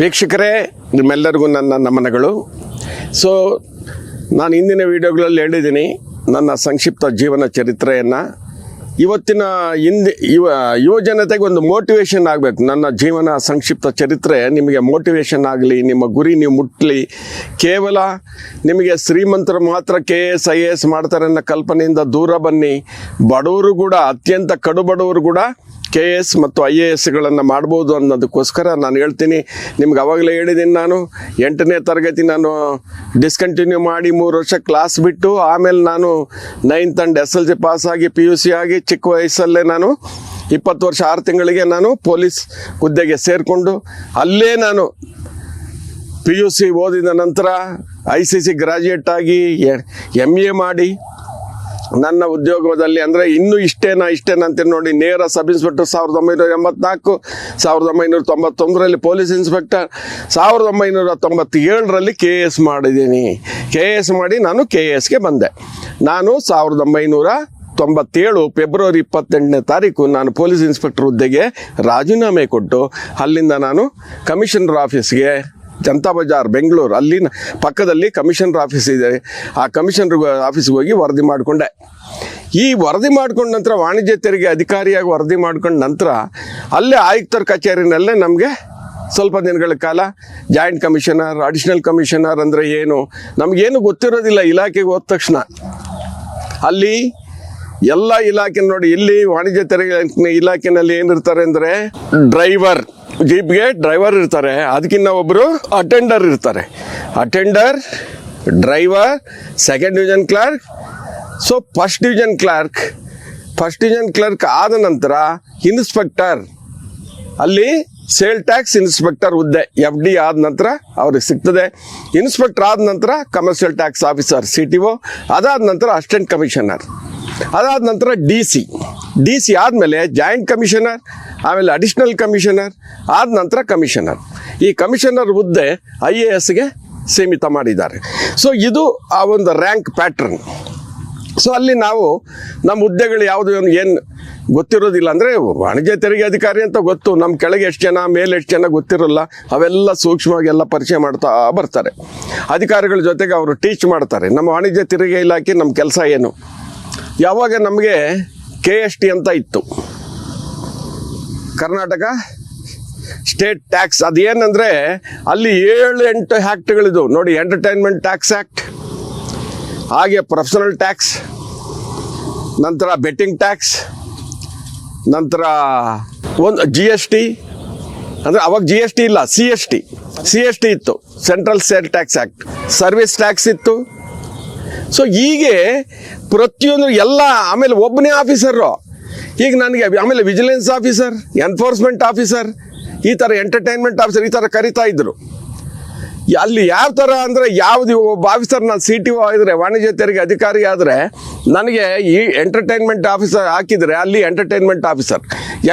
ವೀಕ್ಷಕರೇ, ನಿಮ್ಮೆಲ್ಲರಿಗೂ ನನ್ನ ನಮನಗಳು. ಸೊ ನಾನು ಇಂದಿನ ವಿಡಿಯೋಗಳಲ್ಲಿ ಹೇಳಿದ್ದೀನಿ, ನನ್ನ ಸಂಕ್ಷಿಪ್ತ ಜೀವನ ಚರಿತ್ರೆಯನ್ನು. ಇವತ್ತಿನ ಹಿಂದೆ, ಯುವ ಯುವ ಜನತೆಗೆ ಒಂದು ಮೋಟಿವೇಶನ್ ಆಗಬೇಕು. ನನ್ನ ಜೀವನ ಸಂಕ್ಷಿಪ್ತ ಚರಿತ್ರೆ, ನಿಮಗೆ ಮೋಟಿವೇಶನ್ ಆಗಲಿ, ನಿಮ್ಮ ಗುರಿ ನೀವು ಮುಟ್ಟಲಿ ಕೇವಲ ನಿಮಗೆ ಶ್ರೀಮಂತರು ಮಾತ್ರ K S I A S ಮಾಡ್ತಾರೆ ಅನ್ನೋ ಕಲ್ಪನೆಯಿಂದ ದೂರ ಬನ್ನಿ. ಬಡವರು ಕೂಡ, ಅತ್ಯಂತ ಕಡು ಬಡವರು ಕೂಡ ಕೆ ಎಸ್ ಮತ್ತು ಐ ಎ ಎಸ್ಗಳನ್ನು ಮಾಡ್ಬೋದು ಅನ್ನೋದಕ್ಕೋಸ್ಕರ ನಾನು ಹೇಳ್ತೀನಿ. ನಿಮ್ಗೆ ಅವಾಗಲೇ ಹೇಳಿದ್ದೀನಿ ನಾನು. ಎಂಟನೇ ತರಗತಿ ನಾನು ಡಿಸ್ಕಂಟಿನ್ಯೂ ಮಾಡಿ ಮೂರು ವರ್ಷ ಕ್ಲಾಸ್ ಬಿಟ್ಟು ಆಮೇಲೆ ನಾನು ninth and S L C ಪಾಸಾಗಿ ಪಿ ಯು ಸಿ ಆಗಿ ಚಿಕ್ಕ ವಯಸ್ಸಲ್ಲೇ ನಾನು ಇಪ್ಪತ್ತು ವರ್ಷ ಆರು ತಿಂಗಳಿಗೆ ನಾನು ಪೊಲೀಸ್ ಹುದ್ದೆಗೆ ಸೇರಿಕೊಂಡು ಅಲ್ಲೇ ನಾನು ಪಿ ಯು ಸಿ ಓದಿದ ನಂತರ ಐ ಸಿ ಸಿ ಗ್ರಾಜ್ಯುಯೇಟ್ ಆಗಿ ಎಂ ಎ ಮಾಡಿ ನನ್ನ ಉದ್ಯೋಗದಲ್ಲಿ ಅಂದರೆ ಇನ್ನೂ ಇಷ್ಟೇನಾ ಇಷ್ಟೇನಾ ನೋಡಿ ನೇರ ಸಬ್ ಇನ್ಸ್ಪೆಕ್ಟರ್ ಸಾವಿರದ ಒಂಬೈನೂರ ಎಂಬತ್ನಾಲ್ಕು, ಸಾವಿರದ ಒಂಬೈನೂರ ತೊಂಬತ್ತೊಂದರಲ್ಲಿ ಪೊಲೀಸ್ ಇನ್ಸ್ಪೆಕ್ಟರ್, ಸಾವಿರದ ಒಂಬೈನೂರ ತೊಂಬತ್ತೇಳರಲ್ಲಿ ಕೆ ಎಸ್ ಮಾಡಿದ್ದೀನಿ. ಕೆ ಎಸ್ ಮಾಡಿ ನಾನು ಕೆ ಎಸ್ಗೆ ಬಂದೆ. ನಾನು ಸಾವಿರದ ಒಂಬೈನೂರ ತೊಂಬತ್ತೇಳು ಫೆಬ್ರವರಿ ಇಪ್ಪತ್ತೆಂಟನೇ ತಾರೀಕು ನಾನು ಪೊಲೀಸ್ ಇನ್ಸ್ಪೆಕ್ಟರ್ ಹುದ್ದೆಗೆ ರಾಜೀನಾಮೆ ಕೊಟ್ಟು ಅಲ್ಲಿಂದ ನಾನು ಕಮಿಷನರ್ ಆಫೀಸ್ಗೆ ಜನತಾ ಬಜಾರ್ ಬೆಂಗಳೂರು, ಅಲ್ಲಿನ ಪಕ್ಕದಲ್ಲಿ ಕಮಿಷನರ್ ಆಫೀಸ್ ಇದೆ. ಆ ಕಮಿಷನರ್ ಆಫೀಸ್ಗೆ ಹೋಗಿ ವರದಿ ಮಾಡಿಕೊಂಡೆ. ಈ ವರದಿ ಮಾಡ್ಕೊಂಡ ನಂತರ ವಾಣಿಜ್ಯ ತೆರಿಗೆ ಅಧಿಕಾರಿಯಾಗಿ ವರದಿ ಮಾಡ್ಕೊಂಡ ನಂತರ ಅಲ್ಲೇ ಆಯುಕ್ತರ ಕಚೇರಿನಲ್ಲೇ ನಮಗೆ ಸ್ವಲ್ಪ ದಿನಗಳ ಕಾಲ ಜಾಯಿಂಟ್ ಕಮಿಷನರ್, ಅಡಿಷನಲ್ ಕಮಿಷನರ್ ಅಂದರೆ ಏನು? ನಮಗೇನು ಗೊತ್ತಿರೋದಿಲ್ಲ, ಇಲಾಖೆಗೆ ಹೋದ ತಕ್ಷಣ. ಅಲ್ಲಿ ಎಲ್ಲ ಇಲಾಖೆ ನೋಡಿ, ಇಲ್ಲಿ ವಾಣಿಜ್ಯ ತೆರಿಗೆ ಇಲಾಖೆನಲ್ಲಿ ಏನಿರ್ತಾರೆ ಅಂದರೆ ಡ್ರೈವರ್ ಜೀಪ್ಗೆ ಡ್ರೈವರ್ ಇರ್ತಾರೆ. ಅದಕ್ಕಿಂತ ಒಬ್ಬರು ಅಟೆಂಡರ್ ಇರ್ತಾರೆ. Attender driver second division clerk so first division clerk first division clerk ಆದ ನಂತರ ಇನ್ಸ್ಪೆಕ್ಟರ್ ಅಲ್ಲಿ ಸೇಲ್ ಟ್ಯಾಕ್ಸ್ ಇನ್ಸ್ಪೆಕ್ಟರ್ ಹುದ್ದೆ ಎಫ್ ಡಿ ಆದ ನಂತರ ಅವ್ರಿಗೆ ಸಿಗ್ತದೆ. ಇನ್ಸ್ಪೆಕ್ಟರ್ ಆದ ನಂತರ commercial tax officer C T O ಅದಾದ ನಂತರ ಅಸಿಸ್ಟೆಂಟ್ ಕಮಿಷನರ್ ಅದಾದ ನಂತರ ಡಿ ಸಿ ಡಿ ಸಿ ಆದಮೇಲೆ ಜಾಯಿಂಟ್ ಕಮಿಷನರ್ ಆಮೇಲೆ ಅಡಿಷ್ನಲ್ ಕಮಿಷನರ್ ಆದ ನಂತರ ಕಮಿಷನರ್ ಈ ಕಮಿಷನರ್ ಹುದ್ದೆ ಐ ಎ ಎಸ್ಗೆ ಸೀಮಿತ ಮಾಡಿದ್ದಾರೆ. ಸೊ ಇದು ಆ ಒಂದು ರ್ಯಾಂಕ್ ಪ್ಯಾಟ್ರನ್ ಸೊ ಅಲ್ಲಿ ನಾವು ನಮ್ಮ ಹುದ್ದೆಗಳು ಯಾವುದು ಏನು ಗೊತ್ತಿರೋದಿಲ್ಲ ಅಂದರೆ ವಾಣಿಜ್ಯ ತೆರಿಗೆ ಅಧಿಕಾರಿ ಅಂತ ಗೊತ್ತು. ನಮ್ಮ ಕೆಳಗೆ ಎಷ್ಟು ಜನ, ಮೇಲೆ ಎಷ್ಟು ಜನ ಗೊತ್ತಿರೋಲ್ಲ. ಅವೆಲ್ಲ ಸೂಕ್ಷ್ಮವಾಗಿ ಎಲ್ಲ ಪರಿಚಯ ಮಾಡ್ತಾ ಬರ್ತಾರೆ. ಅಧಿಕಾರಿಗಳ ಜೊತೆಗೆ ಅವರು ಟೀಚ್ ಮಾಡ್ತಾರೆ. ನಮ್ಮ ವಾಣಿಜ್ಯ ತೆರಿಗೆ ಇಲಾಖೆ ನಮ್ಮ ಕೆಲಸ ಏನು? ಯಾವಾಗ ನಮಗೆ ಕೆ ಎಸ್ ಟಿ ಅಂತ ಇತ್ತು. Karnataka state tax. ಅದೇನಂದರೆ ಅಲ್ಲಿ ಏಳು, ಎಂಟು ಆ್ಯಕ್ಟ್ಗಳಿದು ನೋಡಿ ಎಂಟರ್ಟೈನ್ಮೆಂಟ್ ಟ್ಯಾಕ್ಸ್ ಆ್ಯಕ್ಟ್ ಹಾಗೆ ಪ್ರೊಫೆಷನಲ್ ಟ್ಯಾಕ್ಸ್ ನಂತರ ಬೆಟ್ಟಿಂಗ್ ಟ್ಯಾಕ್ಸ್ ನಂತರ ಒಂದು ಜಿ ಎಸ್ ಟಿ ಅಂದರೆ ಅವಾಗ ಜಿ ಎಸ್ ಟಿ ಇಲ್ಲ C S T C S T ಇತ್ತು central sale tax act service tax ಇತ್ತು. ಸೊ ಹೀಗೆ ಪ್ರತಿಯೊಂದು ಎಲ್ಲ, ಆಮೇಲೆ ಒಬ್ಬನೇ ಆಫೀಸರು ಈಗ ನನಗೆ ಆಮೇಲೆ ವಿಜಿಲೆನ್ಸ್ ಆಫೀಸರ್ ಎನ್ಫೋರ್ಸ್ಮೆಂಟ್ ಆಫೀಸರ್ ಈ ಥರ ಎಂಟರ್ಟೈನ್ಮೆಂಟ್ ಆಫೀಸರ್ ಈ ಥರ ಕರಿತಾ ಇದ್ರು. ಅಲ್ಲಿ ಯಾವ ಥರ ಅಂದರೆ ಯಾವುದು ಒಬ್ಬ ಆಫೀಸರ್ ನಾನು ಸಿ ಟಿ ಓ ಆಗಿದ್ರೆ, ವಾಣಿಜ್ಯ ತೆರಿಗೆ ಅಧಿಕಾರಿ ಆದರೆ, ನನಗೆ ಈ ಎಂಟರ್ಟೈನ್ಮೆಂಟ್ ಆಫೀಸರ್ ಹಾಕಿದರೆ ಅಲ್ಲಿ ಎಂಟರ್ಟೈನ್ಮೆಂಟ್ ಆಫೀಸರ್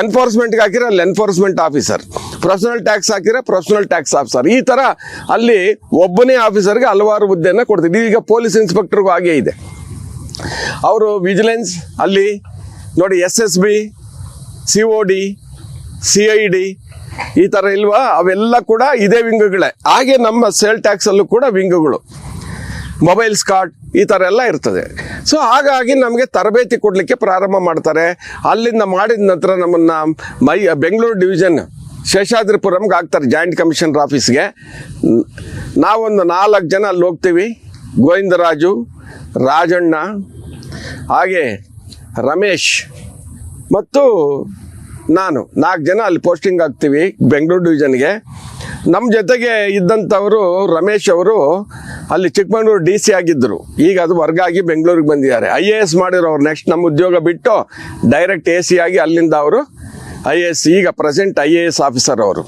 ಎನ್ಫೋರ್ಸ್ಮೆಂಟ್ಗೆ ಹಾಕಿದ್ರೆ ಅಲ್ಲಿ ಎನ್ಫೋರ್ಸ್ಮೆಂಟ್ ಆಫೀಸರ್ ಪ್ರೊಫೆಷನಲ್ ಟ್ಯಾಕ್ಸ್ ಹಾಕಿದ್ರೆ ಪ್ರೊಫೆಷನಲ್ ಟ್ಯಾಕ್ಸ್ ಆಫೀಸರ್ ಈ ಥರ ಅಲ್ಲಿ ಒಬ್ಬನೇ ಆಫೀಸರ್ಗೆ ಹಲವಾರು ಹುದ್ದೆಯನ್ನು ಕೊಡ್ತಿದ್ದೆ ಈಗ ಪೊಲೀಸ್ ಇನ್ಸ್ಪೆಕ್ಟರ್ಗೂ ಹಾಗೇ ಇದೆ. ಅವರು ವಿಜಿಲೆನ್ಸ್ ಅಲ್ಲಿ ನೋಡಿ S S B C O D C I D ಈ ಥರ ಇಲ್ವಾ? ಅವೆಲ್ಲ ಕೂಡ ಇದೇ ವಿಂಗುಗಳೇ. ಹಾಗೆ ನಮ್ಮ ಸೇಲ್ ಟ್ಯಾಕ್ಸಲ್ಲೂ ಕೂಡ ವಿಂಗುಗಳು. ಮೊಬೈಲ್ ಸ್ಕಾಟ್ ಈ ಥರ ಎಲ್ಲ ಇರ್ತದೆ. ಸೊ ಹಾಗಾಗಿ ನಮಗೆ ತರಬೇತಿ ಕೊಡಲಿಕ್ಕೆ ಪ್ರಾರಂಭ ಮಾಡ್ತಾರೆ. ಅಲ್ಲಿಂದ ಮಾಡಿದ ನಂತರ ನಮ್ಮನ್ನು ಮೈ, ಬೆಂಗಳೂರು ಡಿವಿಷನ್ ಶೇಷಾದ್ರಿಪುರಂಗೆ ಹಾಕ್ತಾರೆ ಜಾಯಿಂಟ್ ಕಮಿಷನರ್ ಆಫೀಸ್ಗೆ ನಾವೊಂದು ನಾಲ್ಕು ಜನ ಅಲ್ಲಿ ಹೋಗ್ತೀವಿ ಗೋವಿಂದರಾಜು, ರಾಜಣ್ಣ, ಹಾಗೆ ರಮೇಶ್ ಮತ್ತು ನಾನು. ನಾಲ್ಕು ಜನ ಅಲ್ಲಿ ಪೋಸ್ಟಿಂಗ್ ಆಗ್ತೀವಿ ಬೆಂಗಳೂರು ಡಿವಿಷನ್ಗೆ ನಮ್ಮ ಜೊತೆಗೆ ಇದ್ದಂಥವರು ರಮೇಶ್ ಅವರು ಅಲ್ಲಿ ಚಿಕ್ಕಮಗಳೂರು ಡಿ ಸಿ ಆಗಿದ್ದರು ಈಗ ಅದು ವರ್ಗ ಆಗಿ ಬೆಂಗಳೂರಿಗೆ ಬಂದಿದ್ದಾರೆ. ಐ ಎ ಎಸ್ ಮಾಡಿರೋರು ನೆಕ್ಸ್ಟ್ ನಮ್ಮ ಉದ್ಯೋಗ ಬಿಟ್ಟು ಡೈರೆಕ್ಟ್ ಎ ಸಿ ಆಗಿ ಅಲ್ಲಿಂದ ಅವರು ಐ ಎ ಎಸ್ ಈಗ present I A S officer ಅವರು.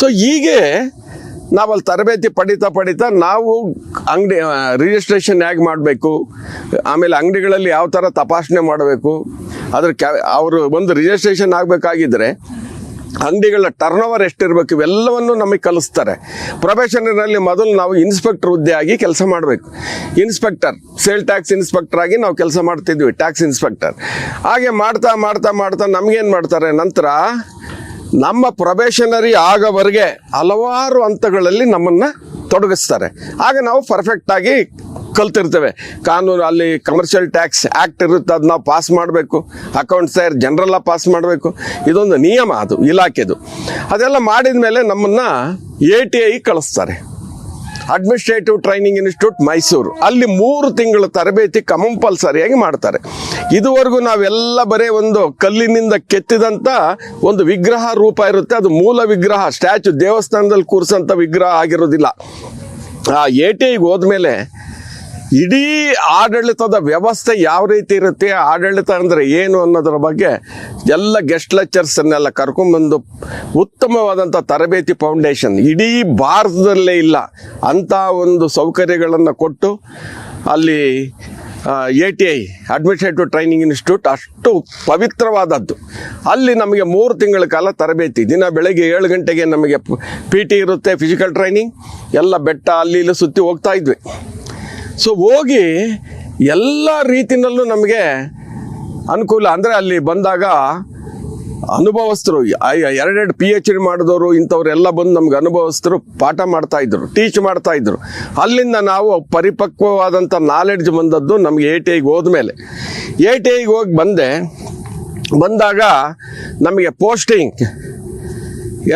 ಸೊ ಹೀಗೆ ನಾವಲ್ಲಿ ತರಬೇತಿ ಪಡಿತಾ ಪಡಿತಾ ನಾವು ಅಂಗಡಿ ರಿಜಿಸ್ಟ್ರೇಷನ್ ಹೇಗೆ ಮಾಡಬೇಕು? ಆಮೇಲೆ ಅಂಗಡಿಗಳಲ್ಲಿ ಯಾವ ಥರ ತಪಾಸಣೆ ಮಾಡಬೇಕು? ಅದ್ರ ಕ್ಯಾ, ಅವರು ಒಂದು ರಿಜಿಸ್ಟ್ರೇಷನ್ ಆಗಬೇಕಾಗಿದ್ದರೆ ಅಂಗಡಿಗಳ ಟರ್ನ್ ಓವರ್ ಎಷ್ಟಿರಬೇಕು ಇವೆಲ್ಲವನ್ನು ನಮಗೆ ಕಲಿಸ್ತಾರೆ. ಪ್ರೊಫೆಷನರಲ್ಲಿ ಮೊದಲು ನಾವು ಇನ್ಸ್ಪೆಕ್ಟರ್ ಹುದ್ದೆ ಆಗಿ ಕೆಲಸ ಮಾಡಬೇಕು. ಇನ್ಸ್ಪೆಕ್ಟರ್, ಸೇಲ್ ಟ್ಯಾಕ್ಸ್ ಇನ್ಸ್ಪೆಕ್ಟರ್ ಆಗಿ ನಾವು ಕೆಲಸ ಮಾಡ್ತಿದ್ವಿ, ಟ್ಯಾಕ್ಸ್ ಇನ್ಸ್ಪೆಕ್ಟರ್. ಹಾಗೆ ಮಾಡ್ತಾ ಮಾಡ್ತಾ ಮಾಡ್ತಾ ನಮಗೇನು ಮಾಡ್ತಾರೆ? ನಂತರ ನಮ್ಮ ಪ್ರೊಬೇಷನರಿ ಆಗೋವರೆಗೆ ಹಲವಾರು ಹಂತಗಳಲ್ಲಿ ನಮ್ಮನ್ನು ತೊಡಗಿಸ್ತಾರೆ. ಆಗ ನಾವು ಪರ್ಫೆಕ್ಟಾಗಿ ಕಲ್ತಿರ್ತೇವೆ. ಕಾನೂನು ಅಲ್ಲಿ ಕಮರ್ಷಿಯಲ್ ಟ್ಯಾಕ್ಸ್ ಆ್ಯಕ್ಟ್ ಇರುತ್ತೆ ಅದು ನಾವು ಪಾಸ್ ಮಾಡಬೇಕು ಅಕೌಂಟ್ ಸೇರ್ ಜನರೆಲ್ಲ ಪಾಸ್ ಮಾಡಬೇಕು. ಇದೊಂದು ನಿಯಮ ಅದು, ಇಲಾಖೆದು. ಅದೆಲ್ಲ ಮಾಡಿದ ಮೇಲೆ ನಮ್ಮನ್ನು ಎ ಟಿ ಐ ಕಳಿಸ್ತಾರೆ. ಅಡ್ಮಿನಿಸ್ಟ್ರೇಟಿವ್ ಟ್ರೈನಿಂಗ್ ಇನ್ಸ್ಟಿಟ್ಯೂಟ್ ಮೈಸೂರು ಅಲ್ಲಿ ಮೂರು ತಿಂಗಳ ತರಬೇತಿ ಕಂಪಲ್ಸರಿಯಾಗಿ ಮಾಡ್ತಾರೆ. ಇದುವರೆಗೂ ನಾವೆಲ್ಲ ಬರೀ ಒಂದು ಕಲ್ಲಿನಿಂದ ಕೆತ್ತಿದಂಥ ಒಂದು ವಿಗ್ರಹ ರೂಪ ಇರುತ್ತೆ. ಅದು ಮೂಲ ವಿಗ್ರಹ ಸ್ಟ್ಯಾಚು ದೇವಸ್ಥಾನದಲ್ಲಿ ಕೂರಿಸಂಥ ವಿಗ್ರಹ ಆಗಿರೋದಿಲ್ಲ. ಆ ಎ ಟಿ ಐಗೆ ಹೋದ್ಮೇಲೆ ಇಡೀ ಆಡಳಿತದ ವ್ಯವಸ್ಥೆ ಯಾವ ರೀತಿ ಇರುತ್ತೆ, ಆಡಳಿತ ಅಂದರೆ ಏನು ಅನ್ನೋದ್ರ ಬಗ್ಗೆ ಎಲ್ಲ ಗೆಸ್ಟ್ ಲೆಕ್ಚರ್ಸನ್ನೆಲ್ಲ ಕರ್ಕೊಂಬಂದು ಉತ್ತಮವಾದಂಥ ತರಬೇತಿ ಫೌಂಡೇಶನ್ ಇಡೀ ಭಾರತದಲ್ಲೇ ಇಲ್ಲ, ಅಂಥ ಒಂದು ಸೌಕರ್ಯಗಳನ್ನು ಕೊಟ್ಟು ಅಲ್ಲಿ A T I administrative training institute ಅಷ್ಟು ಪವಿತ್ರವಾದದ್ದು. ಅಲ್ಲಿ ನಮಗೆ ಮೂರು ತಿಂಗಳ ಕಾಲ ತರಬೇತಿ, ದಿನ ಬೆಳಗ್ಗೆ ಏಳು ಗಂಟೆಗೆ ನಮಗೆ ಪಿ ಟಿ ಇರುತ್ತೆ ಫಿಸಿಕಲ್ ಟ್ರೈನಿಂಗ್ ಎಲ್ಲ ಬೆಟ್ಟ ಅಲ್ಲಿ ಇಲ್ಲಿ ಸುತ್ತಿ ಹೋಗ್ತಾ ಇದ್ವಿ. ಸೊ ಹೋಗಿ ಎಲ್ಲ ರೀತಿಯಲ್ಲೂ ನಮಗೆ ಅನುಕೂಲ ಅಂದರೆ ಅಲ್ಲಿ ಬಂದಾಗ ಅನುಭವಸ್ಥರು ಎರಡೆರಡು ಪಿ ಎಚ್ ಡಿ ಮಾಡಿದವರು ಇಂಥವ್ರೆಲ್ಲ ಬಂದು ನಮ್ಗೆ ಅನುಭವಸ್ಥರು ಪಾಠ ಮಾಡ್ತಾ ಇದ್ರು ಟೀಚ್ ಮಾಡ್ತಾ ಇದ್ರು. ಅಲ್ಲಿಂದ ನಾವು ಪರಿಪಕ್ವವಾದಂಥ ನಾಲೆಡ್ಜ್ ಬಂದದ್ದು ನಮಗೆ ಎ ಟಿ ಐಗೆ ಹೋದ್ಮೇಲೆ. ಎ ಟಿ ಐಗೆ ಹೋಗಿ ಬಂದೆ. ಬಂದಾಗ ನಮಗೆ ಪೋಸ್ಟಿಂಗ್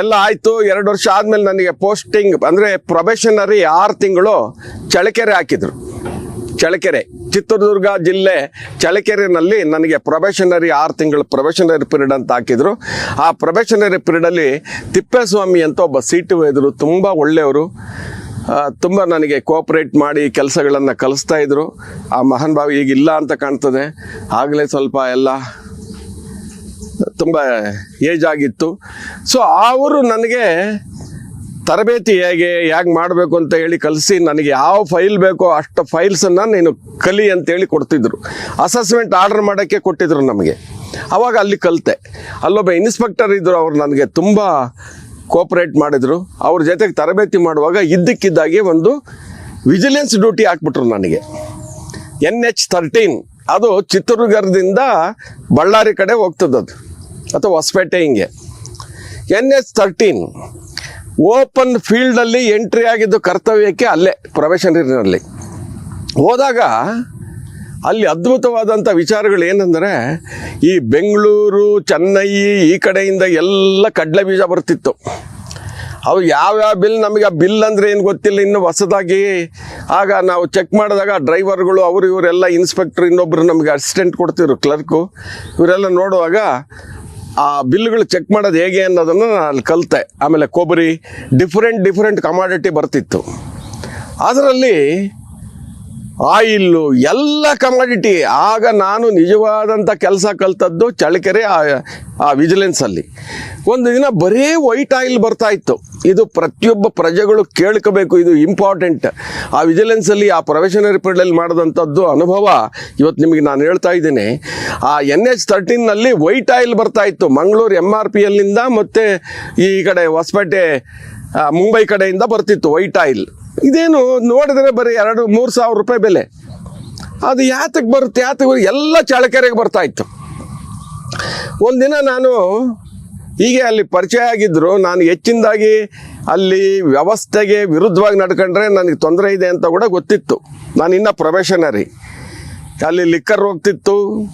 ಎಲ್ಲ ಆಯಿತು. ಎರಡು ವರ್ಷ ಆದಮೇಲೆ ನನಗೆ ಪೋಸ್ಟಿಂಗ್ ಅಂದರೆ ಪ್ರೊಬೆಷನರಿ ಆರು ತಿಂಗಳು ಚಳಕೆರೆ ಹಾಕಿದರು. ಚಳ್ಳಕೆರೆ, ಚಿತ್ರದುರ್ಗ ಜಿಲ್ಲೆ ಚಳಕೆರೆನಲ್ಲಿ ನನಗೆ ಪ್ರೊಬೆಷನರಿ ಆರು ತಿಂಗಳು ಪ್ರೊಬೆಷನರಿ ಪೀರಿಯಡ್ ಅಂತ ಹಾಕಿದ್ರು. ಆ ಪ್ರೊಬೆಷನರಿ ಪೀರಿಯಡಲ್ಲಿ ತಿಪ್ಪೇಸ್ವಾಮಿ ಅಂತ ಒಬ್ಬ ಸೀಟು ಇದ್ರು ತುಂಬ ಒಳ್ಳೆಯವರು. ತುಂಬ ನನಗೆ ಕೋಆಪ್ರೇಟ್ ಮಾಡಿ ಕೆಲಸಗಳನ್ನು ಕಲಿಸ್ತಾ ಇದ್ರು. ಆ ಮಹಾನ್ ಭಾವ ಈಗ ಇಲ್ಲ ಅಂತ ಕಾಣ್ತದೆ. ಆಗಲೇ ಸ್ವಲ್ಪ ಎಲ್ಲ ತುಂಬ ಏಜ್ ಆಗಿತ್ತು. ಸೊ ಅವರು ನನಗೆ ತರಬೇತಿ ಹೇಗೆ ಹೇಗೆ ಮಾಡಬೇಕು ಅಂತ ಹೇಳಿ ಕಲಿಸಿ ನನಗೆ ಯಾವ ಫೈಲ್ ಬೇಕೋ ಅಷ್ಟು ಫೈಲ್ಸನ್ನು ನೀನು ಕಲಿ ಅಂತೇಳಿ ಕೊಡ್ತಿದ್ರು. ಅಸೆಸ್ಮೆಂಟ್ ಆರ್ಡರ್ ಮಾಡೋಕ್ಕೆ ಕೊಟ್ಟಿದ್ರು ನಮಗೆ. ಅವಾಗ ಅಲ್ಲಿ ಕಲಿತೆ. ಅಲ್ಲೊಬ್ಬ ಇನ್ಸ್ಪೆಕ್ಟರ್ ಇದ್ದರು ಅವ್ರು ನನಗೆ ತುಂಬ ಕೋಪರೇಟ್ ಮಾಡಿದರು. ಅವ್ರ ಜೊತೆಗೆ ತರಬೇತಿ ಮಾಡುವಾಗ ಇದ್ದಕ್ಕಿದ್ದಾಗೆ ಒಂದು ವಿಜಿಲೆನ್ಸ್ ಡ್ಯೂಟಿ ಹಾಕ್ಬಿಟ್ರು ನನಗೆ. ಎನ್ ಎಚ್ ತರ್ಟೀನ್ ಅದು ಚಿತ್ರದುರ್ಗದಿಂದ ಬಳ್ಳಾರಿ ಕಡೆ ಹೋಗ್ತದದು. ಅಥವಾ ಹೊಸಪೇಟೆ ಹಿಂಗೆ. N H thirteen open field ಅಲ್ಲಿ ಎಂಟ್ರಿ ಆಗಿದ್ದು ಕರ್ತವ್ಯಕ್ಕೆ ಅಲ್ಲೇ ಪ್ರೊಬೇಷನರಿನಲ್ಲಿ ಹೋದಾಗ ಅಲ್ಲಿ ಅದ್ಭುತವಾದಂಥ ವಿಚಾರಗಳು ಏನಂದರೆ, ಈ ಬೆಂಗಳೂರು, ಚೆನ್ನೈ ಈ ಕಡೆಯಿಂದ ಎಲ್ಲ ಕಡಲೆ ಬೀಜ ಬರ್ತಿತ್ತು. ಅವು ಯಾವ್ಯಾವ ಬಿಲ್ ನಮಗೆ ಆ ಬಿಲ್ ಅಂದರೆ ಏನು ಗೊತ್ತಿಲ್ಲ, ಇನ್ನು ಹೊಸದಾಗಿ ಆಗ ನಾವು ಚೆಕ್ ಮಾಡಿದಾಗ ಡ್ರೈವರ್ಗಳು ಅವರು, ಇವರೆಲ್ಲ ಇನ್ಸ್ಪೆಕ್ಟರ್ ಇನ್ನೊಬ್ಬರು ನಮಗೆ ಅಸಿಸ್ಟೆಂಟ್ ಕೊಡ್ತಿದ್ರು ಕ್ಲರ್ಕು ಇವರೆಲ್ಲ ನೋಡುವಾಗ ಆ ಬಿಲ್ಗಳು ಚೆಕ್ ಮಾಡೋದು ಹೇಗೆ ಅನ್ನೋದನ್ನು ನಾನು ಅಲ್ಲಿ ಕಲಿತೆ. ಆಮೇಲೆ ಕೊಬ್ಬರಿ ಡಿಫ್ರೆಂಟ್ ಡಿಫ್ರೆಂಟ್ ಕಮಾಡಿಟಿ ಬರ್ತಿತ್ತು. ಅದರಲ್ಲಿ ಆಯಿಲ್ಲು ಎಲ್ಲ ಕಮಾಡಿಟಿ ಆಗ ನಾನು ನಿಜವಾದಂಥ ಕೆಲಸ ಕಲ್ತದ್ದು ಚಳ್ಳಕೆರೆ, ಆ ವಿಜಿಲೆನ್ಸಲ್ಲಿ ಒಂದು ದಿನ ಬರೀ ವೈಟ್ ಆಯಿಲ್ ಬರ್ತಾ ಇತ್ತು. ಇದು ಪ್ರತಿಯೊಬ್ಬ ಪ್ರಜೆಗಳು ಕೇಳ್ಕೋಬೇಕು, ಇದು ಇಂಪಾರ್ಟೆಂಟ್ ಆ ವಿಜಿಲೆನ್ಸಲ್ಲಿ ಆ ಪ್ರೊಫೆಷನರಿ ಪೀರಿಯಡಲ್ಲಿ ಮಾಡಿದಂಥದ್ದು ಅನುಭವ ಇವತ್ತು ನಿಮಗೆ ನಾನು ಹೇಳ್ತಾ ಇದ್ದೀನಿ. ಆ ಎನ್ ಎಚ್ ತರ್ಟೀನ್ನಲ್ಲಿ ವೈಟ್ ಆಯಿಲ್ ಬರ್ತಾ ಇತ್ತು. ಮಂಗಳೂರು ಎಂ ಆರ್ ಪಿ ಮತ್ತು ಈ ಕಡೆ ಹೊಸಪೇಟೆ ಮುಂಬೈ ಕಡೆಯಿಂದ ಬರ್ತಿತ್ತು ವೈಟ್ ಆಯಿಲ್ ಇದೇನು ನೋಡಿದ್ರೆ ಬರೀ ಎರಡು ಮೂರು ಸಾವಿರ ರೂಪಾಯಿ ಬೆಲೆ. ಅದು ಯಾತಕ್ಕೆ ಬರುತ್ತೆ ಯಾತಕ್ಕೆ? ಎಲ್ಲ ಚಾಳಕೆರೆಗೆ ಬರ್ತಾ ಇತ್ತು. ಒಂದಿನ ನಾನು ಹೀಗೆ ಅಲ್ಲಿ ಪರಿಚಯ ಆಗಿದ್ದರು ನಾನು ಹೆಚ್ಚಿನದಾಗಿ ಅಲ್ಲಿ ವ್ಯವಸ್ಥೆಗೆ ವಿರುದ್ಧವಾಗಿ ನಡ್ಕೊಂಡ್ರೆ ನನಗೆ ತೊಂದರೆ ಇದೆ ಅಂತ ಕೂಡ ಗೊತ್ತಿತ್ತು. ನಾನು ಇನ್ನೂ ಪ್ರೊಬೆಷನರಿ. ಅಲ್ಲಿ ಲಿಕ್ಕರ್ ಹೋಗ್ತಿತ್ತು.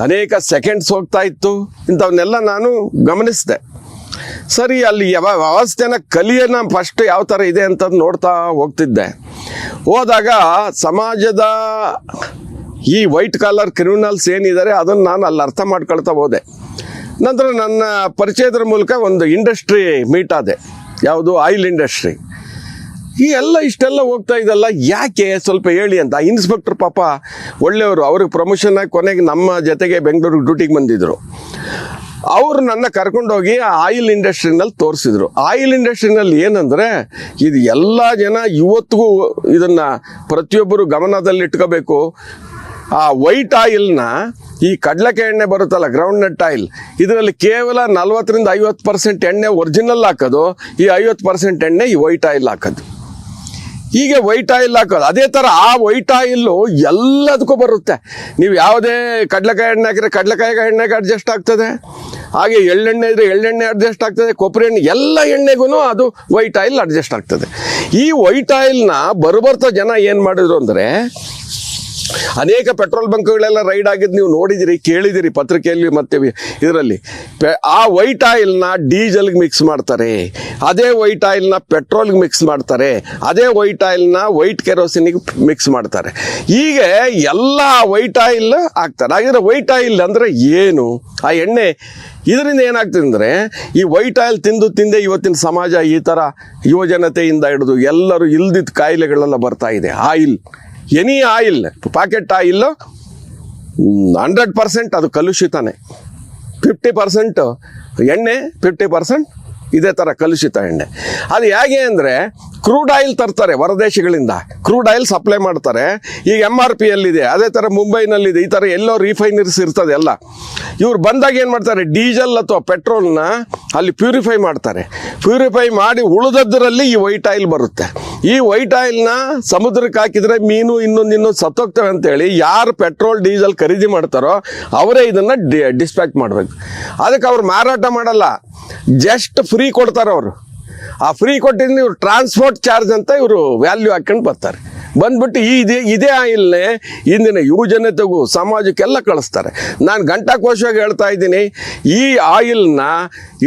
ಅನೇಕ ಸೆಕೆಂಡ್ಸ್ ಹೋಗ್ತಾ ಇತ್ತು. ಇಂಥವನ್ನೆಲ್ಲ ನಾನು ಗಮನಿಸಿದೆ. ಸರಿ, ಅಲ್ಲಿ ಯಾವ ವ್ಯವಸ್ಥೆನ ಕಲಿಯೋಣ ಫಸ್ಟ್ ಯಾವ ಥರ ಇದೆ ಅಂತ ನೋಡ್ತಾ ಹೋಗ್ತಿದ್ದೆ. ಹೋದಾಗ ಸಮಾಜದ ಈ ವೈಟ್ ಕಾಲರ್ ಕ್ರಿಮಿನಲ್ಸ್ ಏನಿದ್ದಾರೆ ಅದನ್ನು ನಾನು ಅಲ್ಲಿ ಅರ್ಥ ಮಾಡ್ಕೊಳ್ತಾ ಹೋದೆ. ನಂತರ ನನ್ನ ಪರಿಚಯದ ಮೂಲಕ ಒಂದು ಇಂಡಸ್ಟ್ರಿ ಮೀಟ್ ಆದೆ. ಯಾವುದು? ಆಯಿಲ್ ಇಂಡಸ್ಟ್ರಿ ಈ ಎಲ್ಲ ಇಷ್ಟೆಲ್ಲ ಹೋಗ್ತಾ ಇದೆಲ್ಲ ಯಾಕೆ? ಸ್ವಲ್ಪ ಹೇಳಿ ಅಂತ. ಇನ್ಸ್ಪೆಕ್ಟರ್ ಪಾಪ ಒಳ್ಳೆಯವರು, ಅವ್ರಿಗೆ ಪ್ರಮೋಷನ್ ಆಗಿ ಕೊನೆಗೆ ನಮ್ಮ ಜೊತೆಗೆ ಬೆಂಗಳೂರಿಗೆ ಡ್ಯೂಟಿಗೆ ಬಂದಿದ್ದರು ಅವರು ನನ್ನ ಕರ್ಕೊಂಡೋಗಿ ಆಯಿಲ್ ಇಂಡಸ್ಟ್ರಿನಲ್ಲಿ ತೋರಿಸಿದ್ರು. ಆಯಿಲ್ ಇಂಡಸ್ಟ್ರಿನಲ್ಲಿ ಏನಂದರೆ, ಇದು ಎಲ್ಲ ಜನ ಇವತ್ತಿಗೂ ಇದನ್ನು ಪ್ರತಿಯೊಬ್ಬರು ಗಮನದಲ್ಲಿಟ್ಕೋಬೇಕು ಆ ವೈಟ್ ಆಯಿಲ್ನ ಈ ಕಡಲೆಕಾಯಿ ಎಣ್ಣೆ ಬರುತ್ತಲ್ಲ ಗ್ರೌಂಡ್ ನಟ್ ಆಯಿಲ್, ಇದರಲ್ಲಿ ಕೇವಲ ನಲ್ವತ್ತರಿಂದ ಐವತ್ತು ಪರ್ಸೆಂಟ್ ಎಣ್ಣೆ ಒರಿಜಿನಲ್ ಹಾಕೋದು, ಈ ಐವತ್ತು ಪರ್ಸೆಂಟ್ ಎಣ್ಣೆ ಈ ವೈಟ್ ಆಯಿಲ್ ಹಾಕೋದು. ಹೀಗೆ ವೈಟ್ ಆಯಿಲ್ ಹಾಕೋದು. ಅದೇ ಥರ ಆ ವೈಟ್ ಆಯಿಲ್ಲು ಎಲ್ಲದಕ್ಕೂ ಬರುತ್ತೆ. ನೀವು ಯಾವುದೇ ಕಡಲೆಕಾಯಿ ಎಣ್ಣೆ ಹಾಕಿದ್ರೆ ಕಡಲೆಕಾಯಿ ಎಣ್ಣೆಗೆ ಅಡ್ಜಸ್ಟ್ ಆಗ್ತದೆ. ಹಾಗೆ ಎಳ್ಳೆಣ್ಣೆ ಇದ್ರೆ ಎಳ್ಳೆಣ್ಣೆ ಅಡ್ಜಸ್ಟ್ ಆಗ್ತದೆ. ಕೊಬ್ಬರಿ ಎಣ್ಣೆ, ಎಲ್ಲ ಎಣ್ಣೆಗೂ ಅದು ವೈಟ್ ಆಯಿಲ್ ಅಡ್ಜಸ್ಟ್ ಆಗ್ತದೆ. ಈ ವೈಟ್ ಆಯಿಲ್ನ ಬರುಬರ್ತಾ ಜನ ಏನು ಮಾಡಿದ್ರು ಅಂದರೆ ಅನೇಕ ಪೆಟ್ರೋಲ್ ಬಂಕ್ಗಳೆಲ್ಲ ರೈಡ್ ಆಗಿದ್ದು ನೀವು ನೋಡಿದಿರಿ, ಕೇಳಿದಿರಿ ಪತ್ರಿಕೆಯಲ್ಲಿ ಮತ್ತೆ ಇದರಲ್ಲಿ. ಆ ವೈಟ್ ಆಯಿಲ್ನ ಡೀಸೆಲ್ಗೆ ಮಿಕ್ಸ್ ಮಾಡ್ತಾರೆ. ಅದೇ ವೈಟ್ ಆಯಿಲ್ನ ಪೆಟ್ರೋಲ್ಗೆ ಮಿಕ್ಸ್ ಮಾಡ್ತಾರೆ. ಅದೇ ವೈಟ್ ಆಯಿಲ್ನ ವೈಟ್ ಕೆರೋಸಿನಿಗೆ ಮಿಕ್ಸ್ ಮಾಡ್ತಾರೆ. ಹೀಗೆ ಎಲ್ಲ ವೈಟ್ ಆಯಿಲ್ ಹಾಕ್ತಾರೆ ಹಾಗಿದ್ರೆ ವೈಟ್ ಆಯಿಲ್ ಅಂದರೆ ಏನು? ಆ ಎಣ್ಣೆ. ಇದರಿಂದ ಏನಾಗ್ತದೆ ಅಂದರೆ, ಈ ವೈಟ್ ಆಯಿಲ್ ತಿಂದು ತಿಂದೇ ಇವತ್ತಿನ ಸಮಾಜ ಈ ಥರ ಯುವಜನತೆಯಿಂದ ಹಿಡಿದು ಎಲ್ಲರೂ ಇಲ್ದಿದ್ದ ಕಾಯಿಲೆಗಳೆಲ್ಲ ಬರ್ತಾ ಇದೆ. Oil. Any oil, packet oil hundred percent ಅದು ಕಲುಷಿತನೇ. ಫಿಫ್ಟಿ ಪರ್ಸೆಂಟ್ ಎಣ್ಣೆ ಫಿಫ್ಟಿ ಪರ್ಸೆಂಟ್ ಇದೇ ಥರ ಕಲುಷಿತ ಎಣ್ಣೆ. ಅದು ಹೇಗೆ ಅಂದರೆ ಕ್ರೂಡ್ ಆಯಿಲ್ ತರ್ತಾರೆ ಹೊರದೇಶಗಳಿಂದ. ಕ್ರೂಡ್ ಆಯಿಲ್ ಸಪ್ಲೈ ಮಾಡ್ತಾರೆ. ಈಗ ಎಂ ಆರ್ ಪಿ ಎಲ್ಲಿದೆ ಅದೇ ಥರ ಮುಂಬೈನಲ್ಲಿದೆ. ಈ ಥರ ಎಲ್ಲೋ ರಿಫೈನರೀಸ್ ಇರ್ತದೆ ಎಲ್ಲ. ಇವ್ರು ಬಂದಾಗ ಏನು ಮಾಡ್ತಾರೆ? ಡೀಸೆಲ್ ಅಥವಾ ಪೆಟ್ರೋಲ್ನ ಅಲ್ಲಿ ಪ್ಯೂರಿಫೈ ಮಾಡ್ತಾರೆ. ಪ್ಯೂರಿಫೈ ಮಾಡಿ ಉಳಿದದ್ರಲ್ಲಿ ಈ ವೈಟ್ ಆಯಿಲ್ ಬರುತ್ತೆ. ಈ ವೈಟ್ ಆಯಿಲ್ನ ಸಮುದ್ರಕ್ಕೆ ಹಾಕಿದರೆ ಮೀನು ಇನ್ನೊಂದು ಇನ್ನೊಂದು ಸತ್ತೋಗ್ತವೆ ಅಂತೇಳಿ ಯಾರು ಪೆಟ್ರೋಲ್ ಡೀಸೆಲ್ ಖರೀದಿ ಮಾಡ್ತಾರೋ ಅವರೇ ಇದನ್ನು ಡಿಸ್ಪ್ಯಾಚ್ ಮಾಡಬೇಕು. ಅದಕ್ಕೆ ಅವ್ರು ಮಾರಾಟ ಮಾಡಲ್ಲ. ಜಸ್ಟ್ ಫ್ರೀ ಕೊಡ್ತಾರೆ ಅವರು. ಆ ಫ್ರೀ ಕೊಟ್ಟಿದ್ದು ಇವ್ರು ಟ್ರಾನ್ಸ್ಪೋರ್ಟ್ ಚಾರ್ಜ್ ಅಂತ ಇವರು ವ್ಯಾಲ್ಯೂ ಹಾಕ್ಕೊಂಡು ಬರ್ತಾರೆ. ಬಂದ್ಬಿಟ್ಟು ಈ ಇದೇ ಇದೇ ಆಯಿಲ್ನೇ ಇಂದಿನ ಯುವಜನತೆಗೂ ಸಮಾಜಕ್ಕೆಲ್ಲ ಕಳಿಸ್ತಾರೆ. ನಾನು ಗಂಟಾಕೋಶವಾಗಿ ಹೇಳ್ತಾ ಇದ್ದೀನಿ, ಈ ಆಯಿಲ್ನ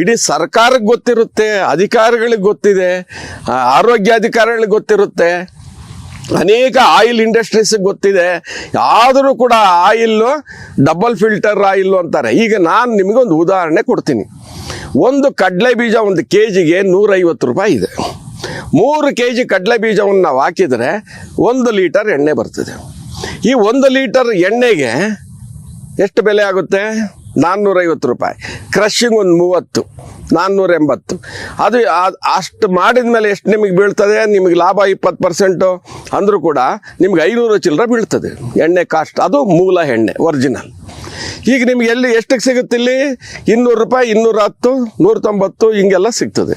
ಇಡೀ ಸರ್ಕಾರಕ್ಕೆ ಗೊತ್ತಿರುತ್ತೆ, ಅಧಿಕಾರಿಗಳಿಗೆ ಗೊತ್ತಿದೆ ಆರೋಗ್ಯ ಅಧಿಕಾರಿಗಳಿಗೆ ಗೊತ್ತಿರುತ್ತೆ. ಅನೇಕ ಆಯಿಲ್ ಇಂಡಸ್ಟ್ರೀಸ್ ಗೊತ್ತಿದೆ. ಆದರೂ ಕೂಡ ಆಯಿಲ್ಲು ಡಬಲ್ ಫಿಲ್ಟರ್ ಆಯಿಲ್ಲು ಅಂತಾರೆ. ಈಗ ನಾನು ನಿಮಗೊಂದು ಉದಾಹರಣೆ ಕೊಡ್ತೀನಿ. ಒಂದು ಕಡಲೆ ಬೀಜ ಒಂದು ಕೆ ಜಿಗೆ ನೂರೈವತ್ತು ರೂಪಾಯಿ ಇದೆ. ಮೂರು ಕೆ ಜಿ ಕಡಲೆ ಬೀಜವನ್ನು ನಾವು ಹಾಕಿದರೆ ಒಂದು ಲೀಟರ್ ಎಣ್ಣೆ ಬರ್ತದೆ. ಈ ಒಂದು ಲೀಟರ್ ಎಣ್ಣೆಗೆ ಎಷ್ಟು ಬೆಲೆ ಆಗುತ್ತೆ? ನಾನ್ನೂರೈವತ್ತು ರೂಪಾಯಿ. ಕ್ರಷಿಂಗ್ ಒಂದು ಮೂವತ್ತು ನಾನ್ನೂರ ಎಂಬತ್ತು ಅದು ಅಷ್ಟು ಮಾಡಿದ ಮೇಲೆ ಎಷ್ಟು ನಿಮಗೆ ಬೀಳ್ತದೆ? ನಿಮಗೆ ಲಾಭ ಇಪ್ಪತ್ತು ಪರ್ಸೆಂಟು ಅಂದರೂ ಕೂಡ ನಿಮ್ಗೆ ಐನೂರು ಚಿಲ್ಲರೆ ಬೀಳ್ತದೆ. ಎಣ್ಣೆ ಕಾಸ್ಟ್ ಅದು ಮೂಲ ಎಣ್ಣೆ ಒರಿಜಿನಲ್ ಈಗ ನಿಮ್ಗೆ ಎಲ್ಲಿ ಎಷ್ಟಕ್ಕೆ ಸಿಗುತ್ತೆ ಇಲ್ಲಿ? ಇನ್ನೂರು ರೂಪಾಯಿ ಇನ್ನೂರ ಹತ್ತು ನೂರ ತೊಂಬತ್ತು ಹಿಂಗೆಲ್ಲ ಸಿಗ್ತದೆ.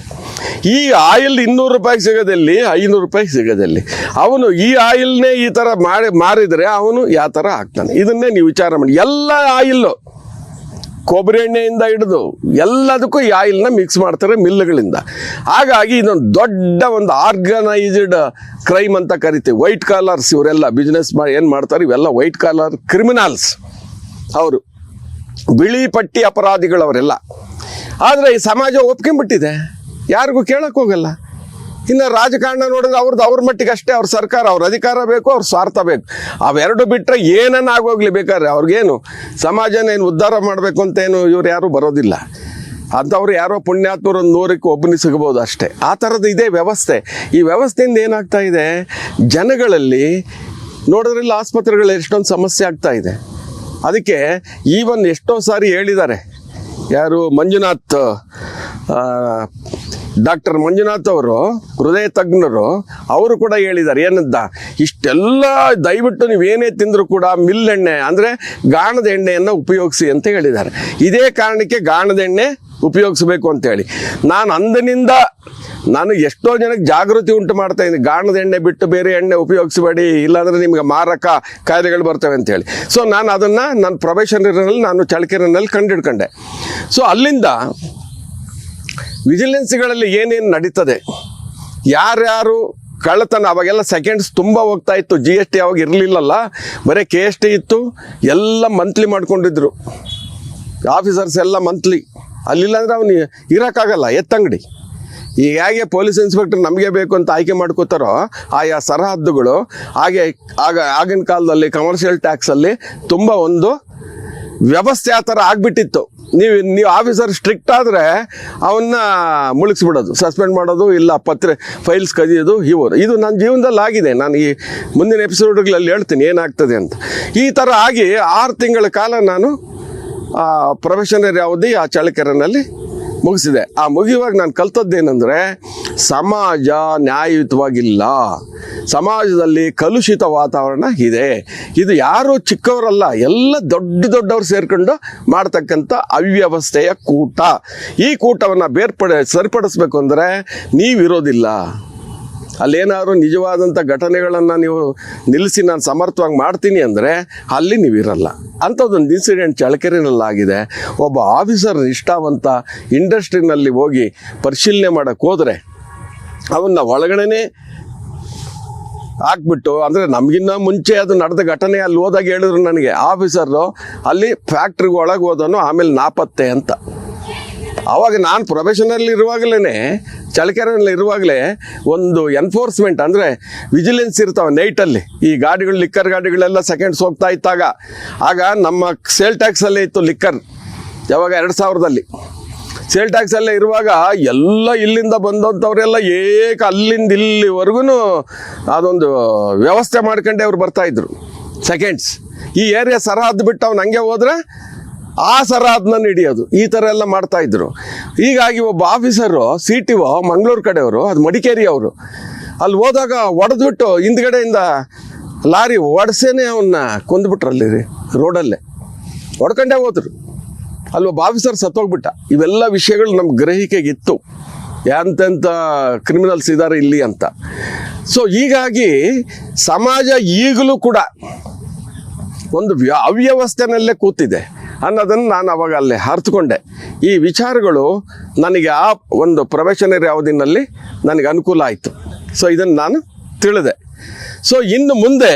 ಈ ಆಯಿಲ್ ಇನ್ನೂರು ರೂಪಾಯಿಗೆ ಸಿಗೋದಲ್ಲಿ ಐನೂರು ರೂಪಾಯಿಗೆ ಸಿಗೋದಲ್ಲಿ ಅವನು ಈ ಆಯಿಲ್ನೇ ಈ ಥರ ಮಾಡಿ ಮಾರಿದರೆ ಅವನು ಯಾವ ಥರ ಆಗ್ತಾನೆ? ಇದನ್ನೇ ನೀವು ವಿಚಾರ ಮಾಡಿ. ಎಲ್ಲ ಆಯಿಲ್ಲು ಕೊಬ್ಬರಿ ಎಣ್ಣೆಯಿಂದ ಹಿಡಿದು ಎಲ್ಲದಕ್ಕೂ ಈ ಆಯಿಲ್ನ ಮಿಕ್ಸ್ ಮಾಡ್ತಾರೆ ಮಿಲ್ಲುಗಳಿಂದ. ಹಾಗಾಗಿ ಇದೊಂದು ದೊಡ್ಡ ಒಂದು ಆರ್ಗನೈಸ್ಡ್ ಕ್ರೈಮ್ ಅಂತ ಕರಿತೀವಿ. ವೈಟ್ ಕಾಲರ್ಸ್ ಇವರೆಲ್ಲ ಬಿಸ್ನೆಸ್ ಮಾಡಿ ಏನು ಮಾಡ್ತಾರೆ? ಇವೆಲ್ಲ ವೈಟ್ ಕಾಲರ್ ಕ್ರಿಮಿನಲ್ಸ್ ಅವರು. ಬಿಳಿ ಪಟ್ಟಿ ಅಪರಾಧಿಗಳವರೆಲ್ಲ. ಆದರೆ ಈ ಸಮಾಜ ಒಪ್ಕೊಂಡ್ಬಿಟ್ಟಿದೆ. ಯಾರಿಗೂ ಕೇಳೋಕ್ಕೋಗಲ್ಲ. ಇನ್ನು ರಾಜಕಾರಣ ನೋಡಿದ್ರೆ ಅವ್ರದ್ದು ಅವ್ರ ಮಟ್ಟಿಗೆ ಅಷ್ಟೇ ಅವ್ರ ಸರ್ಕಾರ, ಅವ್ರ ಅಧಿಕಾರ ಬೇಕು, ಅವ್ರ ಸ್ವಾರ್ಥ ಬೇಕು. ಅವೆರಡು ಬಿಟ್ಟರೆ ಏನನ್ನ ಆಗೋಗ್ಲಿ ಬೇಕಾದ್ರೆ ಅವ್ರಿಗೇನು? ಸಮಾಜನ ಏನು ಉದ್ಧಾರ ಮಾಡಬೇಕು ಅಂತೇನು ಇವ್ರು ಯಾರೂ ಬರೋದಿಲ್ಲ. ಅಂಥವ್ರು ಯಾರೋ ಪುಣ್ಯಾತ್ಮರ ಒಂದು ನೂರಕ್ಕೆ ಒಬ್ಬನಿಗೆ ಸಿಗ್ಬೋದು ಅಷ್ಟೇ. ಆ ಥರದ್ದು ಇದೇ ವ್ಯವಸ್ಥೆ. ಈ ವ್ಯವಸ್ಥೆಯಿಂದ ಏನಾಗ್ತಾ ಇದೆ? ಜನಗಳಲ್ಲಿ ನೋಡಿದ್ರಲ್ಲ ಆಸ್ಪತ್ರೆಗಳು ಎಷ್ಟೊಂದು ಸಮಸ್ಯೆ ಆಗ್ತಾ ಇದೆ. ಅದಕ್ಕೆ ಈವನ್ ಎಷ್ಟೋ ಸಾರಿ ಹೇಳಿದ್ದಾರೆ. ಯಾರು ಮಂಜುನಾಥ್ ಡಾಕ್ಟರ್ ಮಂಜುನಾಥ್ ಅವರು, ಹೃದಯ ತಜ್ಞರು, ಅವರು ಕೂಡ ಹೇಳಿದ್ದಾರೆ, ಏನಂತ? ಇಷ್ಟೆಲ್ಲ ದಯವಿಟ್ಟು ನೀವೇನೇ ತಿಂದರೂ ಕೂಡ ಮಿಲ್ ಎಣ್ಣೆ ಅಂದರೆ ಗಾಣದ ಎಣ್ಣೆಯನ್ನು ಉಪಯೋಗಿಸಿ ಅಂತ ಹೇಳಿದ್ದಾರೆ. ಇದೇ ಕಾರಣಕ್ಕೆ ಗಾಣದ ಎಣ್ಣೆ ಉಪಯೋಗಿಸಬೇಕು ಅಂತೇಳಿ ನಾನು ಅಂದಿನಿಂದ ನಾನು ಎಷ್ಟೋ ಜನಕ್ಕೆ ಜಾಗೃತಿ ಉಂಟು ಮಾಡ್ತಾ ಇದ್ದೀನಿ. ಗಾಣದ ಎಣ್ಣೆ ಬಿಟ್ಟು ಬೇರೆ ಎಣ್ಣೆ ಉಪಯೋಗಿಸಬೇಡಿ, ಇಲ್ಲಾಂದರೆ ನಿಮಗೆ ಮಾರಕ ಕಾಯಿಲೆಗಳು ಬರ್ತವೆ ಅಂತೇಳಿ ಸೊ ನಾನು ಅದನ್ನು, ನನ್ನ ಪ್ರೊಫೆಷನರಿನಲ್ಲಿ ನಾನು ಚಳಕೆರೆನಲ್ಲಿ ಕಂಡಿಡ್ಕೊಂಡೆ. ಸೊ ಅಲ್ಲಿಂದ ವಿಜಿಲೆನ್ಸ್ಗಳಲ್ಲಿ ಏನೇನು ನಡೀತದೆ? ಯಾರ್ಯಾರು ಕಳ್ಳತನ, ಅವಾಗೆಲ್ಲ ಸೆಕೆಂಡ್ಸ್ ತುಂಬ ಹೋಗ್ತಾ ಇತ್ತು. ಜಿ ಎಸ್ ಟಿ ಅವಾಗ ಇರಲಿಲ್ಲಲ್ಲ, ಬರೀ ಕೆ ಎಸ್ ಟಿ ಇತ್ತು, ಎಲ್ಲ ಮಂತ್ಲಿ ಮಾಡ್ಕೊಂಡಿದ್ರು. ಆಫೀಸರ್ಸ್ ಎಲ್ಲ ಮಂತ್ಲಿ ಅಲ್ಲಿಲ್ಲ ಅಂದರೆ ಅವನು ಇರೋಕ್ಕಾಗಲ್ಲ ಎತ್ತಂಗಡಿ ಈಗ ಹೇಗೆ ಪೊಲೀಸ್ ಇನ್ಸ್ಪೆಕ್ಟರ್ ನಮಗೆ ಬೇಕು ಅಂತ ಆಯ್ಕೆ ಮಾಡ್ಕೋತಾರೋ, ಆಯಾ ಸರಹದ್ದುಗಳು, ಹಾಗೆ ಆಗ ಆಗಿನ ಕಾಲದಲ್ಲಿ ಕಮರ್ಷಿಯಲ್ ಟ್ಯಾಕ್ಸಲ್ಲಿ ತುಂಬ ಒಂದು ವ್ಯವಸ್ಥೆ ಆ ಥರ ಆಗಿಬಿಟ್ಟಿತ್ತು. ನೀವು ನೀವು ಆಫೀಸರ್ ಸ್ಟ್ರಿಕ್ಟ್ ಆದರೆ ಅವನ್ನ ಮುಳುಗಿಸ್ಬಿಡೋದು ಸಸ್ಪೆಂಡ್ ಮಾಡೋದು, ಇಲ್ಲ ಪತ್ರೆ ಫೈಲ್ಸ್ ಕದಿಯೋದು ಇವರು ಇದು ನನ್ನ ಜೀವನದಲ್ಲಿ ಆಗಿದೆ. ನಾನು ಈ ಮುಂದಿನ ಎಪಿಸೋಡ್ಗಳಲ್ಲಿ ಹೇಳ್ತೀನಿ ಏನಾಗ್ತದೆ ಅಂತ. ಈ ಥರ ಆಗಿ ಆರು ತಿಂಗಳ ಕಾಲ ನಾನು ಪ್ರೊಫೆಷನರಿ ಅವಧಿ ಆ ಚಳಕೆರೆನಲ್ಲಿ ಮುಗಿಸಿದೆ. ಆ ಮುಗಿಯುವಾಗ ನಾನು ಕಲ್ತದ್ದೇನೆಂದರೆ ಸಮಾಜ ನ್ಯಾಯಯುತವಾಗಿಲ್ಲ. ಸಮಾಜದಲ್ಲಿ ಕಲುಷಿತ ವಾತಾವರಣ ಇದೆ. ಇದು ಯಾರು ಚಿಕ್ಕವರಲ್ಲ, ಎಲ್ಲ ದೊಡ್ಡ ದೊಡ್ಡವರು ಸೇರಿಕೊಂಡು ಮಾಡ್ತಕ್ಕಂಥ ಅವ್ಯವಸ್ಥೆಯ ಕೂಟ. ಈ ಕೂಟವನ್ನು ಬೇರ್ಪಡೆ, ಸರಿಪಡಿಸ್ಬೇಕು ಅಂದರೆ ನೀವಿರೋದಿಲ್ಲ ಅಲ್ಲೇನಾದ್ರು ನಿಜವಾದಂಥ ಘಟನೆಗಳನ್ನು ನೀವು ನಿಲ್ಲಿಸಿ ನಾನು ಸಮರ್ಥವಾಗಿ ಮಾಡ್ತೀನಿ ಅಂದರೆ ಅಲ್ಲಿ ನೀವಿರಲ್ಲ ಅಂಥದ್ದೊಂದು ಇನ್ಸಿಡೆಂಟ್ ಚಳಕೆರೆಯಲ್ಲಾಗಿದೆ ಒಬ್ಬ ಆಫೀಸರ್ ಇಷ್ಟವಂತ ಇಂಡಸ್ಟ್ರಿನಲ್ಲಿ ಹೋಗಿ ಪರಿಶೀಲನೆ ಮಾಡೋಕ್ಕೆ ಹೋದರೆ ಅವನ್ನ ಒಳಗಡೆನೆ ಹಾಕ್ಬಿಟ್ಟು, ಅಂದರೆ ನಮಗಿನ್ನ ಮುಂಚೆ ಅದು ನಡೆದ ಘಟನೆ ಅಲ್ಲಿ ಹೋದಾಗ ಹೇಳಿದ್ರು ನನಗೆ ಆಫೀಸರು ಅಲ್ಲಿ ಫ್ಯಾಕ್ಟ್ರಿಗೆ ಒಳಗೆ ಹೋದನು, ಆಮೇಲೆ ನಾಪತ್ತೆ ಅಂತ. ಆವಾಗ ನಾನು ಪ್ರೊಫೆಷನಲ್ಲಿ ಇರುವಾಗಲೇ ಚಳಕೆರೆಯಲ್ಲಿ ಇರುವಾಗಲೇ ಒಂದು ಎನ್ಫೋರ್ಸ್ಮೆಂಟ್ ಅಂದರೆ ವಿಜಿಲೆನ್ಸ್ ಇರ್ತಾವೆ ನೈಟಲ್ಲಿ ಈ ಗಾಡಿಗಳು ಲಿಕ್ಕರ್ ಗಾಡಿಗಳೆಲ್ಲ ಸೆಕೆಂಡ್ಸ್ ಹೋಗ್ತಾ ಇದ್ದಾಗ ಆಗ ನಮ್ಮ ಸೇಲ್ ಟ್ಯಾಕ್ಸಲ್ಲೇ ಇತ್ತು ಲಿಕ್ಕರ್ ಯಾವಾಗ ಎರಡು ಸಾವಿರದಲ್ಲಿ. ಸೇಲ್ ಟ್ಯಾಕ್ಸಲ್ಲೇ ಇರುವಾಗ ಎಲ್ಲ ಇಲ್ಲಿಂದ ಬಂದಂಥವರೆಲ್ಲ ಏಕ ಅಲ್ಲಿಂದ ಇಲ್ಲಿವರೆಗೂ ಅದೊಂದು ವ್ಯವಸ್ಥೆ ಮಾಡ್ಕೊಂಡೆ ಅವ್ರು ಬರ್ತಾಯಿದ್ರು ಸೆಕೆಂಡ್ಸ್ ಈ ಏರಿಯಾ ಸರಹದ್ದು ಬಿಟ್ಟು ಅವ್ನು ಹಂಗೆ ಹೋದ್ರೆ ಆ ಸರಹದ್ನ ಹಿಡಿಯೋದು. ಈ ಥರ ಎಲ್ಲ ಮಾಡ್ತಾ ಇದ್ರು. ಹೀಗಾಗಿ ಒಬ್ಬ officer C T O Mangaluru ಕಡೆಯವರು, ಅದು ಮಡಿಕೇರಿ ಅವರು, ಅಲ್ಲಿ ಹೋದಾಗ ಒಡೆದ್ಬಿಟ್ಟು ಹಿಂದ್ಗಡೆಯಿಂದ ಲಾರಿ ಒಡ್ಸೇನೆ ಅವನ್ನ ಕೊಂದ್ಬಿಟ್ರಲ್ಲಿ ರೀ ರೋಡಲ್ಲೇ. ಹೊಡ್ಕೊಂಡೇ ಹೋದ್ರು. ಅಲ್ಲಿ ಬಾವಿಸರ್ ಸತ್ತೋಗ್ಬಿಟ್ಟ. ಇವೆಲ್ಲ ವಿಷಯಗಳು ನಮ್ಮ ಗ್ರಹಿಕೆಗಿತ್ತು. ಎಂತೆಂಥ ಕ್ರಿಮಿನಲ್ಸ್ ಇದ್ದಾರೆ ಇಲ್ಲಿ ಅಂತ. ಸೊ ಹೀಗಾಗಿ ಸಮಾಜ ಈಗಲೂ ಕೂಡ ಒಂದು ವ್ಯ, ಅವ್ಯವಸ್ಥೆನಲ್ಲೇ ಕೂತಿದೆ ಅನ್ನೋದನ್ನು ನಾನು ಅವಾಗ ಅಲ್ಲೇ ಅರ್ಥಕೊಂಡೆ ಈ ವಿಚಾರಗಳು ನನಗೆ ಆ ಒಂದು ಪ್ರೊಫೆಷನರಿ ಅವಧಿನಲ್ಲಿ ನನಗೆ ಅನುಕೂಲ ಆಯಿತು. ಸೊ ಇದನ್ನು ನಾನು ತಿಳಿದೆ. ಸೊ ಇನ್ನು ಮುಂದೆ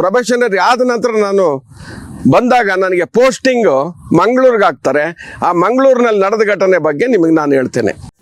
ಪ್ರೊಫೆಷನರಿ ಆದ ನಂತರ ನಾನು ಬಂದಾಗ ನನಗೆ ಪೋಸ್ಟಿಂಗು ಮಂಗಳೂರಿಗೆ ಹಾಕ್ತಾರೆ. ಆ ಮಂಗಳೂರಿನಲ್ಲಿ ನಡೆದ ಘಟನೆ ಬಗ್ಗೆ ನಿಮಗೆ ನಾನು ಹೇಳ್ತೇನೆ.